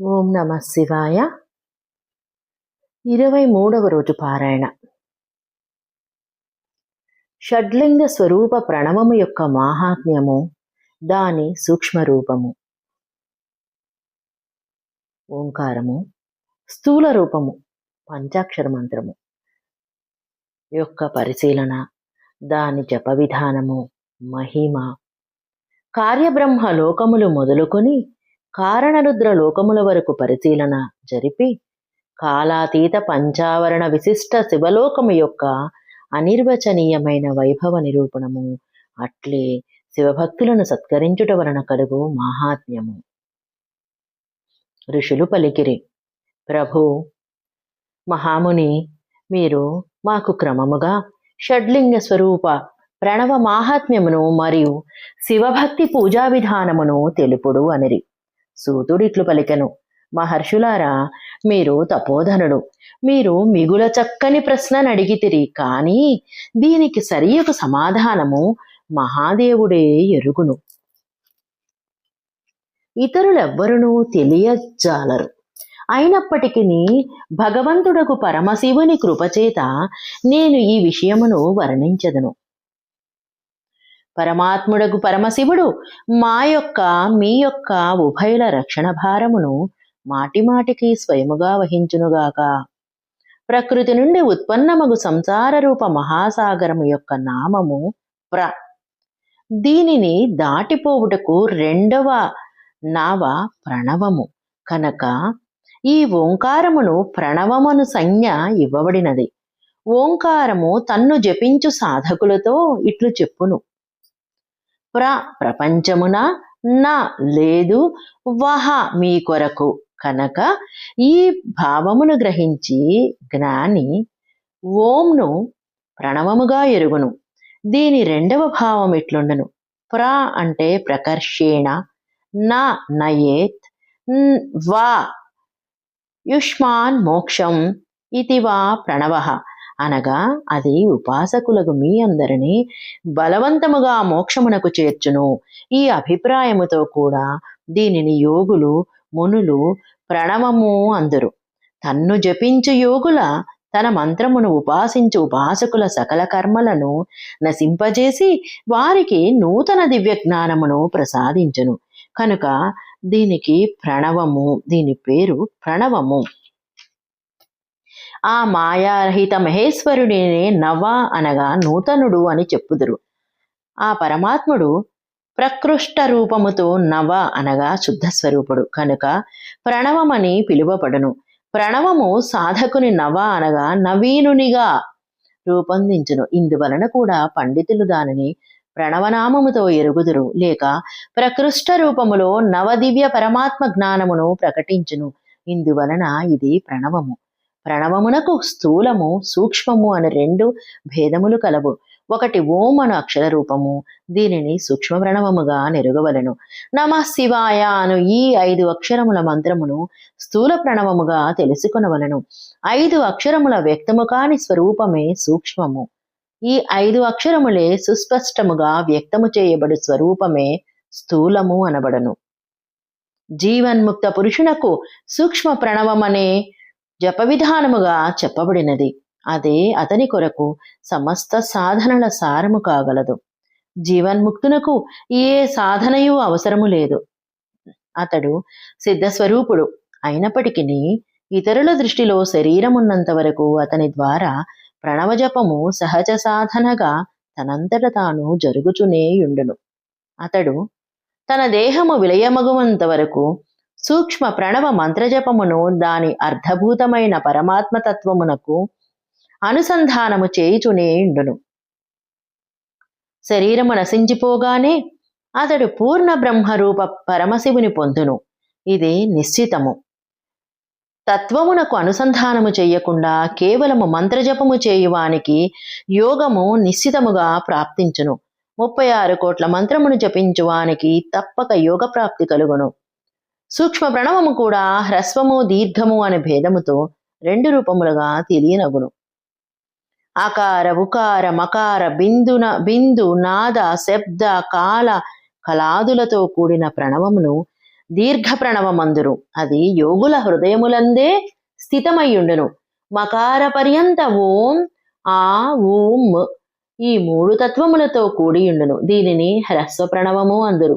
ఓం నమ శివాయ. ఇరవై మూడవ రోజు పారాయణ. షడ్లింగ స్వరూప ప్రణవము యొక్క మాహాత్మ్యము దాని సూక్ష్మ రూపము. ఓంకారము స్థూల రూపము పంచాక్షర మంత్రము యొక్క పరిశీలన దాని జప విధానము మహిమ. కార్యబ్రహ్మ లోకములు మొదలుకొని కారణరుద్ర లోకముల వరకు పరిశీలన జరిపి కాలాతీత పంచావరణ విశిష్ట శివలోకము యొక్క అనిర్వచనీయమైన వైభవ నిరూపణము అట్లే శివభక్తులను సత్కరించుట వలన కలుగు మహాత్మ్యము. ఋషులు పలికిరి ప్రభు మహాముని మీరు మాకు క్రమముగా షడ్లింగ స్వరూప ప్రణవ మాహాత్మ్యమును మరియు శివభక్తి పూజా విధానమును తెలుపుడు అనిరి. సూతుడిట్లు పలికెను. మహర్షులారా మీరు తపోధనుడు. మీరు మిగుల చక్కని ప్రశ్నను అడిగితిరి కానీ దీనికి సరియొక సమాధానము మహాదేవుడే ఎరుగును. ఇతరులెవ్వరునూ తెలియజాలరు. అయినప్పటికీ భగవంతుడకు పరమశివుని కృపచేత నేను ఈ విషయమును వర్ణించదను. పరమాత్ముడకు పరమశివుడు మా యొక్క మీ యొక్క ఉభయుల రక్షణ భారమును మాటిమాటికి స్వయముగా వహించునుగాక ప్రకృతి నుండి ఉత్పన్నమగు సంసార రూప మహాసాగరము యొక్క నామము ప్ర. దీనిని దాటిపోవుటకు రెండవ నావ ప్రణవము. కనుక ఈ ఓంకారమును ప్రణవమును సంజ్ఞ ఇవ్వబడినది. ఓంకారము తన్ను జపించు సాధకులతో ఇట్లు చెప్పును. ప్ర ప్రపంచమున నా లేదు వహ మీ కొరకు. కనుక ఈ భావమును గ్రహించి జ్ఞాని ఓంను ప్రణవముగా ఎరుగును. దీని రెండవ భావం ఎట్లుండను? ప్ర అంటే ప్రకర్షేణ నా నయేత్ వా యుష్మాన్ మోక్షం ఇది వా ప్రణవ. అనగా అది ఉపాసకులకు మీ అందరినీ బలవంతముగా మోక్షమునకు చేర్చును. ఈ అభిప్రాయముతో కూడా దీనిని యోగులు మునులు ప్రణవము అందరు. తన్ను జపించు యోగుల తన మంత్రమును ఉపాసించు ఉపాసకుల సకల కర్మలను నశింపజేసి వారికి నూతన దివ్య జ్ఞానమును ప్రసాదించును. కనుక దీనికి ప్రణవము దీని పేరు ప్రణవము. ఆ మాయారహిత మహేశ్వరుడినే నవ అనగా నూతనుడు అని చెప్పుదురు. ఆ పరమాత్ముడు ప్రకృష్ట రూపముతో నవ అనగా శుద్ధ స్వరూపుడు. కనుక ప్రణవమని పిలువబడును. ప్రణవము సాధకుని నవ అనగా నవీనునిగా రూపొందించును. ఇందువలన కూడా పండితులు దానిని ప్రణవనామముతో ఎరుగుదురు. లేక ప్రకృష్ట రూపములో నవదివ్య పరమాత్మ జ్ఞానమును ప్రకటించును. ఇందువలన ఇది ప్రణవము. ప్రణవమునకు స్థూలము సూక్ష్మము అని రెండు భేదములు కలవు. ఒకటి ఓం అను అక్షర రూపము దీనిని సూక్ష్మ ప్రణవముగా నెరుగవలను. నమ శివాయ అను ఈ ఐదు అక్షరముల మంత్రమును స్థూల ప్రణవముగా తెలుసుకొనవలను. ఐదు అక్షరముల వ్యక్తము కాని స్వరూపమే సూక్ష్మము. ఈ ఐదు అక్షరములే సుస్పష్టముగా వ్యక్తము చేయబడు స్వరూపమే స్థూలము అనబడను. జీవన్ముక్త పురుషునకు సూక్ష్మ ప్రణవమనే జప విధానముగా చెప్పబడినది. అదే అతని కొరకు సమస్త సాధనల సారము కాగలదు. జీవన్ముక్తునకు ఏ సాధనయు అవసరము లేదు. అతడు సిద్ధస్వరూపుడు అయినప్పటికీ ఇతరుల దృష్టిలో శరీరమున్నంత వరకు అతని ద్వారా ప్రణవజపము సహజ సాధనగా తనంతట తాను జరుగుచునేయుండును అతడు తన దేహము విలయమగువంత వరకు సూక్ష్మ ప్రణవ మంత్రజపమును దాని అర్ధభూతమైన పరమాత్మతత్వమునకు అనుసంధానము చేయుచునేయుండును శరీరము నశించిపోగానే అతడు పూర్ణ బ్రహ్మరూప పరమశివుని పొందును. ఇది నిశ్చితము. తత్వమునకు అనుసంధానము చేయకుండా కేవలము మంత్రజపము చేయువానికి యోగము నిశ్చితముగా ప్రాప్తించును. ముప్పై ఆరు కోట్ల మంత్రమును జపించువానికి తప్పక యోగ ప్రాప్తి కలుగును. సూక్ష్మ ప్రణవము కూడా హ్రస్వము దీర్ఘము అనే భేదముతో రెండు రూపములుగా తెలియనగును ఆకార ఉకార మకార బిందున బిందు నాద శబ్ద కాల కలాదులతో కూడిన ప్రణవమును దీర్ఘ ప్రణవమందురు అది యోగుల హృదయములందే స్థితమయ్యుండును. మకార పర్యంత ఓం ఆ ఊం ఈ మూడు తత్వములతో కూడియుండును. దీనిని హ్రస్వ ప్రణవము అందురు.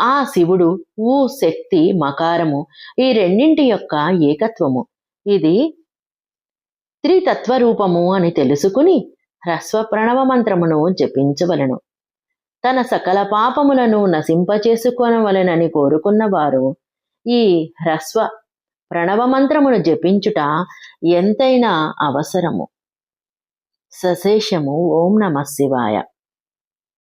ఆ శివుడు ఊ శక్తి మకారము ఈ రెండింటి యొక్క ఏకత్వము. ఇది త్రితత్వరూపము అని తెలుసుకుని హ్రస్వ ప్రణవ మంత్రమును జపించవలను. తన సకల పాపములను నశింపచేసుకొనవలెనని కోరుకున్నవారు ఈ హ్రస్వ ప్రణవ మంత్రమును జపించుట ఎంతైనా అవసరము. సశేషము ఓం నమ శివాయ.